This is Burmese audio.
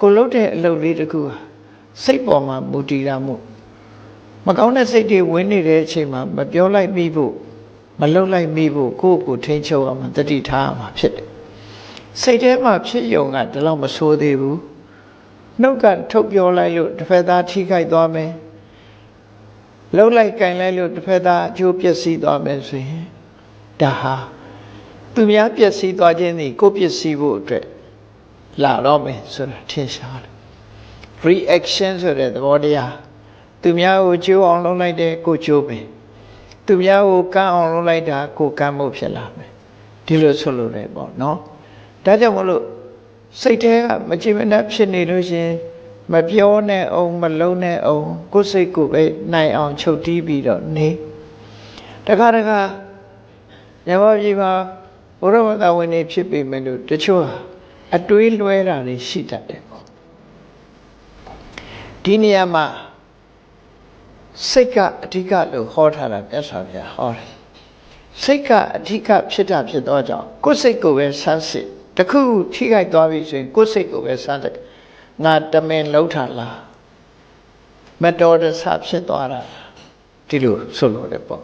ကိုလှုပ်တဲ့အလုပ်လေးတစ်ခုဟာစိတ်ပေါ်မှာမူတည်တာမှုမကောင်းတဲ့စိတ်တွေဝင်နေတဲ့အချိန်မှာမပြောလိုက်မိဖို့မလှုပ်လိုက်မိဖို့ကိုယ့်ကိုယ်ထိန်းချုပ်အောင်တတိထားရမှာဖြစ်တယ်စိတ်ထဲမှာဖြစ်ယုံကဒီလောက်မဆိုးသေးဘူးနှုတ်ကထုတ်ပြောလိုက်လို့တစ်ဖက်သားထိခိုက်သွားမယ်လှုပ်လိုက်ကင်လိုက်လို့တစ်ဖက်သားအကျိုးပျက်စီးသွားမယ်ဆိုရင်ဒါဟာသူများပျက်စီးသွားခြင်းนี่ကိုယ်ပျက်စီးဖို့အတွက် လာတော့မယ်ဆိုတာထင်ရှားတယ် reaction ဆိုတဲ့သဘောတရားသူများကိုကြိုးအောင်လုပ်လိုက်တဲ့ကိုကြိုးပဲသူများကိုကမ်းအောင်လုပ်လိုက်တာကိုကမ်းဖို့ဖြစ်လာမယ်ဒီလိုဆိုလို့လည်းပေါ့နော်ဒါကြောင့်မလို့စိတ်ထဲကမကြည်မနှက်ဖြစ်နေလို့ရှရင်မပြောနဲ့အောင်မလုံးနဲ့အောင်ကိုယ်စိတ်ကိုပဲနိုင်အောင်ချုပ်တီးပြီးတော့နေတခါတခါညမကြီးမှာဘုရားဝတ္တဝင်နေဖြစ်ပေမဲ့လို့တချို့ဟာ အတွေးလွဲတာတွေရှိတတ်တယ်ပေါ့ဒီနေရာမှာစိတ်ကအဓိကလို့ဟောထားတာမြတ်စွာဘုရားဟောတယ်စိတ်ကအဓိကဖြစ်တာဖြစ်တော့ကြောင့်ကိုယ်စိတ်ကိုပဲစမ်းစစ်တခုခုထိခိုက်သွားပြီဆိုရင်ကိုယ်စိတ်ကိုပဲစမ်းစစ်ငါတမင်လှုပ်တာလားမတော်တဆဖြစ်သွားတာဒီလိုဆိုလို့လည်းပေါ့